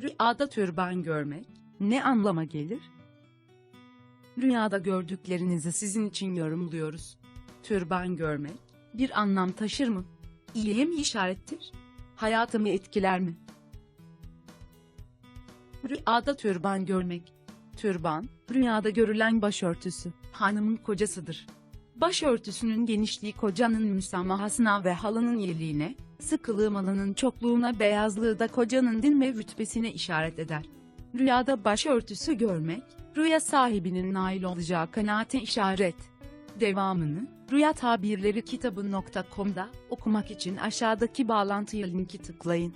Rüyada türban görmek ne anlama gelir? Rüyada gördüklerinizi sizin için yorumluyoruz. Türban görmek bir anlam taşır mı? İyiye mi işarettir? Hayatımı etkiler mi? Rüyada türban görmek. Türban, rüyada görülen başörtüsü, hanımın kocasıdır. Başörtüsünün genişliği kocanın müsamahasına ve halının iyiliğine, sıkılığı malının çokluğuna beyazlığı da kocanın din ve rütbesine işaret eder. Rüyada başörtüsü görmek, rüya sahibinin nail olacağı kanaate işaret. Devamını, Rüya Tabirleri kitabı.com'da okumak için aşağıdaki bağlantıya linki tıklayın.